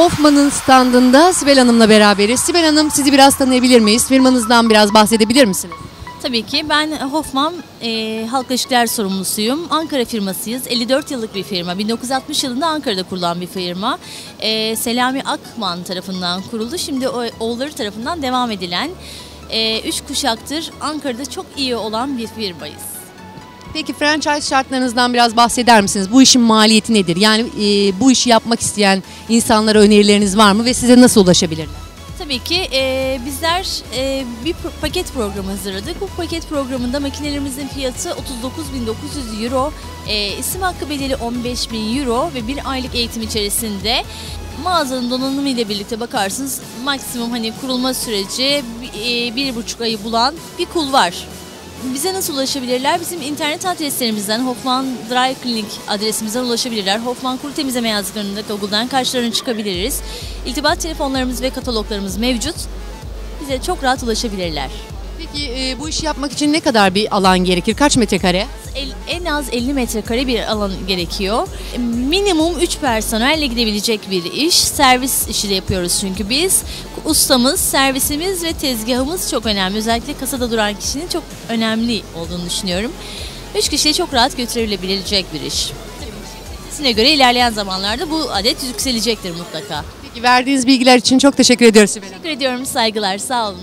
Hoffman'ın standında Sibel Hanım'la beraberiz. Sibel Hanım sizi biraz tanıyabilir miyiz? Firmanızdan biraz bahsedebilir misiniz? Tabii ki ben Hoffman e, halk ilişkiler sorumlusuyum. Ankara firmasıyız. 54 yıllık bir firma. 1960 yılında Ankara'da kurulan bir firma. E, Selami Akman tarafından kuruldu. Şimdi o, oğulları tarafından devam edilen 3 kuşaktır Ankara'da çok iyi olan bir firmayız. Peki franchise şartlarınızdan biraz bahseder misiniz? Bu işin maliyeti nedir? Yani e, bu işi yapmak isteyen insanlara önerileriniz var mı ve size nasıl ulaşabilirler? Tabii ki e, bizler e, bir pro- paket programı hazırladık. Bu paket programında makinelerimizin fiyatı 39.900 euro, e, isim hakkı bedeli 15.000 euro ve bir aylık eğitim içerisinde mağazanın donanımı ile birlikte bakarsınız maksimum hani kurulma süreci e, bir buçuk ayı bulan bir kul var. Bize nasıl ulaşabilirler? Bizim internet adreslerimizden Hoffman Dry Clinic adresimizden ulaşabilirler. Hoffman kuru temizleme yazdıklarında Google'dan karşılarına çıkabiliriz. İltibat telefonlarımız ve kataloglarımız mevcut. Bize çok rahat ulaşabilirler. Peki e, bu işi yapmak için ne kadar bir alan gerekir? Kaç metrekare? El- en az 50 metrekare bir alan gerekiyor. Minimum 3 personelle gidebilecek bir iş. Servis işi de yapıyoruz çünkü biz. Ustamız, servisimiz ve tezgahımız çok önemli. Özellikle kasada duran kişinin çok önemli olduğunu düşünüyorum. 3 kişiye çok rahat götürülebilecek bir iş. Size göre ilerleyen zamanlarda bu adet yükselecektir mutlaka. Peki verdiğiniz bilgiler için çok teşekkür ediyoruz Sibel Hanım. Teşekkür ediyorum. Saygılar. Sağ olun.